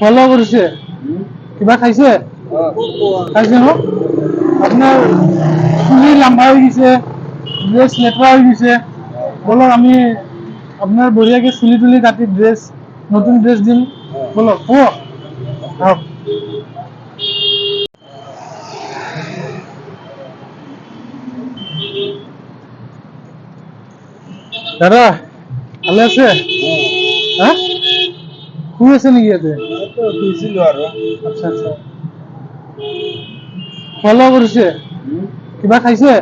লোৱা কৰিছে কিবা খাইছে? খাইছে ন? আপোনাৰ চুলি লাম্বা হৈ গৈছে ড্ৰেছ লেতেৰা হৈ গৈছে। বলক আমি আপোনাৰ বঢ়িয়াকে চুলি তুলি কাটি ড্ৰেছ নতুন ড্ৰেছ দিম। বলক, হ'ব। দাদা, ভালে আছে? হা? শুই আছে নেকি ইয়াতে? শুইছিলো আৰু আচ্ছা আচ্ছা। লোৱা কৰিছে কিবা খাইছে?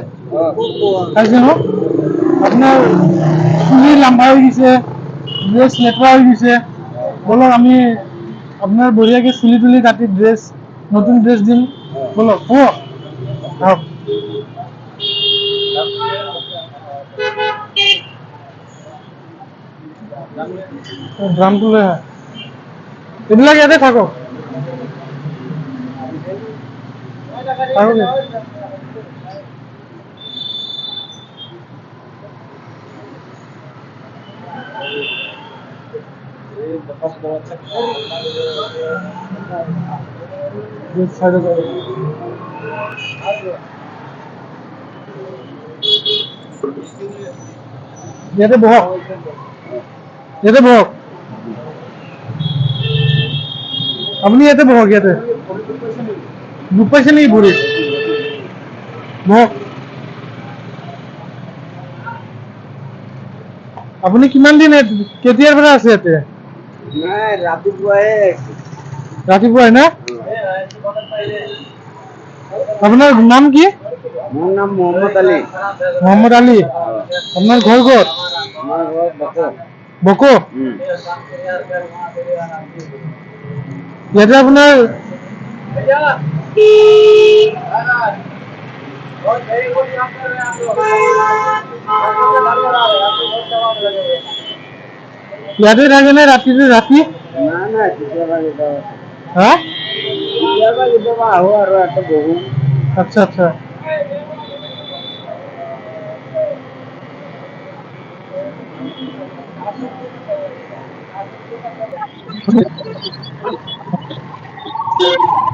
খাইছে ন? আপোনাৰ চুলি লাম্বা হৈ গৈছে ড্ৰেছ লেতেৰা হৈ গৈছে। বলক আমি আপোনাৰ বঢ়িয়াকে চুলি তুলি কাটি ড্ৰেছ নতুন ড্ৰেছ দিম। বলক হ'ব আহক। ড্ৰামটো লৈ আহা। এইবিলাক ইয়াতে of the ইয়াতে বহক ইয়াতে বহক আপুনি ইয়াতে বহক ইয়াতে দুখ পাইছে নেকি ভৰিত বহক আপুনি কিমান দিন কেতিয়াৰ পৰা আছে ইয়াতে ৰাতিপুৱাই না আপোনাৰ নাম কি মোৰ নাম মহম্মদ আলী মোহাম্মদ আলী আপোনাৰ ঘৰ ক'ত বাকো ইয়াতে আপোনাৰ ইয়াতে থাকে নে ৰাতিটো ৰাতি নাই নাই কেতিয়াবা কেতিয়াবা হা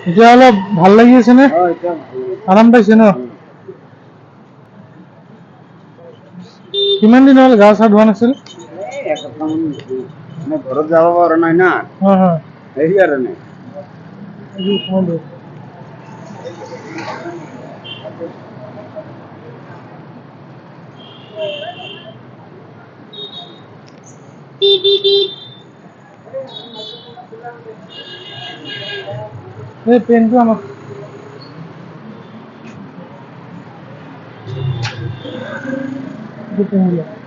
এতিয়া অলপ ভালো লাগি আছে নে। আৰাম পাইছে ন? কিমান দিন হ'ল গা চা ধোৱা নাছিল। মানে ঘৰত যাব পৰা নাই না। Here ne. You found it. Beep beep beep. Hey, pen to amar. Depende.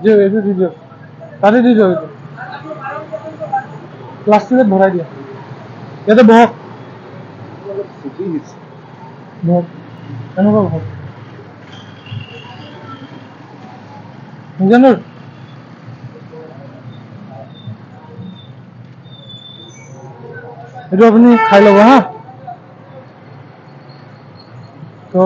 দিও এসে দিও তাহলে দিও প্লাষ্টিকত ভৰাই দিয়া। ইয়াতে বহক। বহক। এনেকুৱা বহক। এইটো আপুনি খাই ল'ব হা। তো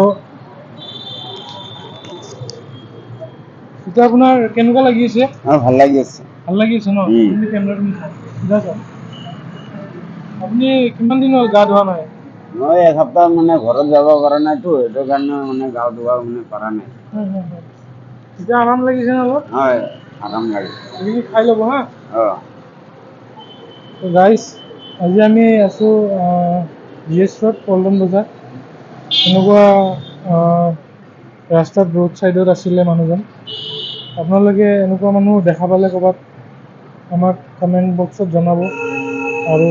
এতিয়া আপোনাৰ কেনেকুৱা লাগি আছে? ভালো লাগি আছে। ভালো লাগি আছে ন? কেমেৰাটো আপুনি কিমান দিন হ'ল গা ধোৱা নাই? মই এসপ্তাহ মানে ঘৰত যাব পৰা নাইতো সেইটো কাৰণে মানে গা ধোৱা মানে পৰা নাই। এতিয়া আৰাম লাগিছে ন অলপ? হয় আৰাম এইখিনি খাই ল'ব হা? অ। গাইজ আজি আমি আছোঁ জি এছ ৰোড পল্টন বজাৰ। এনেকুৱা ৰাস্তাত ৰোড ছাইডত আছিলে মানুহজন। আপোনালোকে এনেকুৱা মানুহ দেখা পালে ক'ৰবাত? আমাক কমেণ্ট বক্সত জনাব আৰু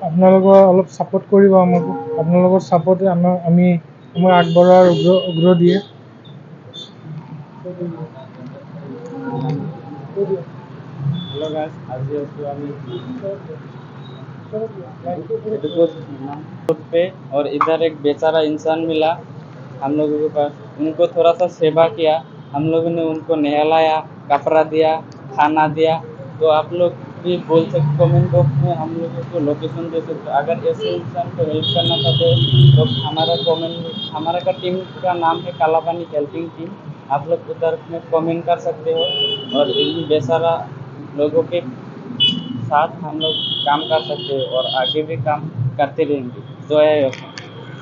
আপোনালোকৰ অলপ ছাপোৰ্ট কৰিব আমাক আপোনালোকৰ ছাপোৰ্টে আমাক আমি আমাক আগবঢ়োৱাৰ উগ্ৰ উগ্ৰ দিয়ে हेलो गाइस आज ये उसको अभी रोड पे और इधर एक बेचारा इंसान मिला हम लोगों के पास उनको थोड़ा सा सेवा किया हम लोगों ने उनको नहलाया कपड़ा दिया, खाना दिया तो आप लोग भी बोल सकते कमेंट बॉक्स में हम लोगों को लोकेशन दे सकते। अगर ऐसे इंसान को हेल्प करना चाहते हो तो हमारा कमेंट हमारा का टीम का नाम है कालापानी हेल्पिंग टीम आप लोग उधर में कमेंट कर सकते हो। और इन लोगों के साथ हम लोग काम कर सकते हो और आगे भी काम करते रहेंगे। जो है।